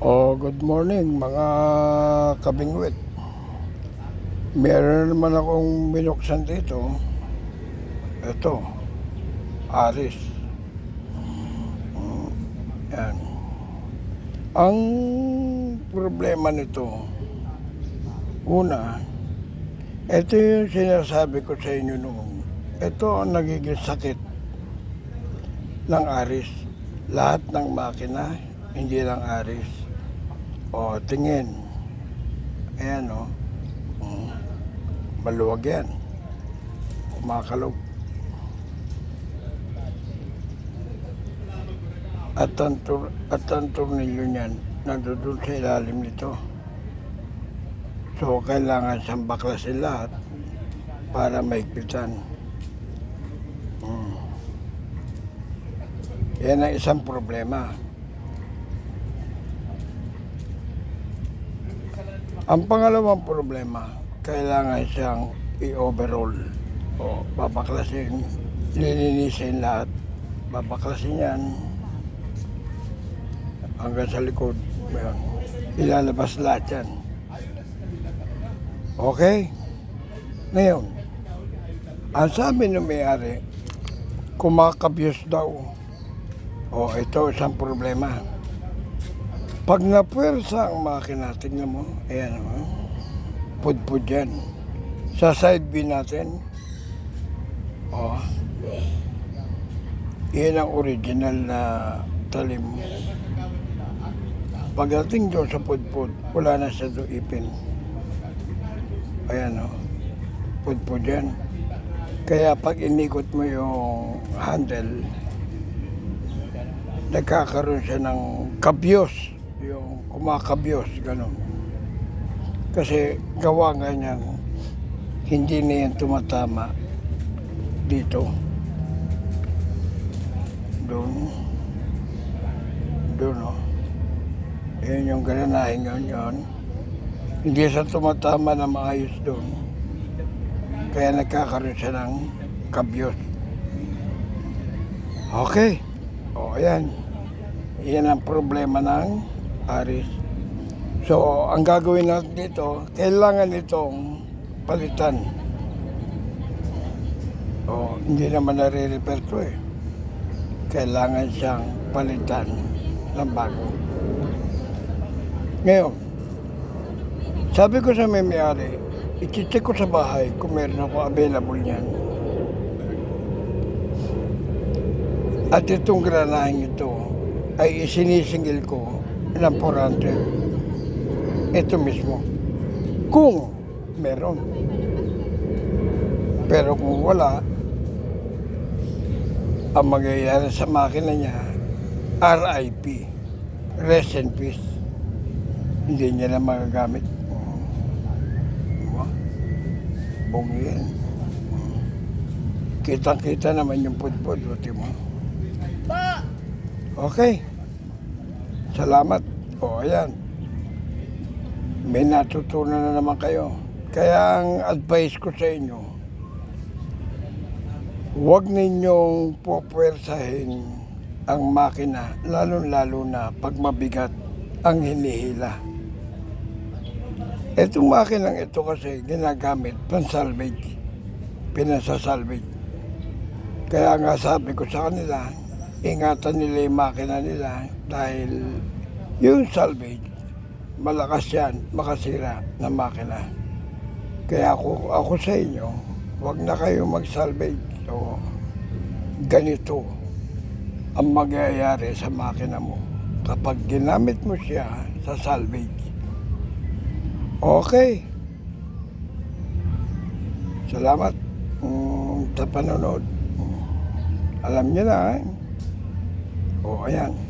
Oh, good morning mga kabingwit. Meron naman akong binuksan dito. Ito, Aris. Mm, Yan. Ang problema nito, una, ito yung sinasabi ko sa inyo noon. Ito ang nagiging sakit ng Aris. Lahat ng makina, hindi lang Aris. O, tingin. Ayan, o. Mm. Maluwag yan. Kumakalog. At ang, tur at ang tornilyo niyan, nandun sa ilalim nito. So, kailangan siyang baklasin lahat para maigpitan. Mm. Yan ang isang problema. Ang pangalawang problema, kailangan siyang i-overall o babaklasin, lilinisin lahat. Babaklasin yan hanggang sa likod. Ayan. Ilalabas lahat yan. Okay? Ngayon, ang sabi ng may-ari, kumakabyos daw. O, ito isang problema. Pag napuwersa ang makina, tingnan mo, ayan o, pudpud yan. Sa side B natin, o, yan ang original na talim. Pagdating doon sa pudpud, wala na sa doon ipin. Ayan o, pudpud yan. Kaya pag inikot mo yung handle, nagkakaroon siya ng kabyos, kumakabyos, ganun. Kasi gawa nga niyang hindi na yan tumatama dito. Doon. Doon, oh. Yan yung gananahin yun, yun. Hindi siya tumatama na maayos doon. Kaya nagkakaroon siya ng kabyos. Okay. O, ayan. Yan ang problema ng Aris. So, ang gagawin natin dito, kailangan itong palitan. O, hindi naman nare-repair to eh. Kailangan siyang palitan ng bago. Ngayon, sabi ko sa may may-ari, i-check ko sa bahay kung meron ako available niyan. At itong granahing ito ay isinisingil ko 400. Ito mismo. Kung meron. Pero kung wala, ang mangyayari sa makina niya, RIP. Rest in peace. Hindi niya na magagamit. Diba? Bungi yan. Kitang-kita naman yung pudpud, buti mo. Okay. Salamat. O, ayan. May natutunan na naman kayo. Kaya ang advice ko sa inyo, huwag ninyong pupwersahin ang makina, lalo-lalo na pag mabigat ang hinihila. Itong makinang ito kasi ginagamit pang-salvage, pinasasalvage. Kaya nga sabi ko sa kanila, ingatan nila yung makina nila dahil yung salvage, malakas yan, makasira ng makina. Kaya ako, ako sa inyo, huwag na kayo mag-salvage. So, ganito ang magyayari sa makina mo kapag ginamit mo siya sa salvage. Okay. Salamat mm, sa panonood. Alam niyo na, eh. O, ayan.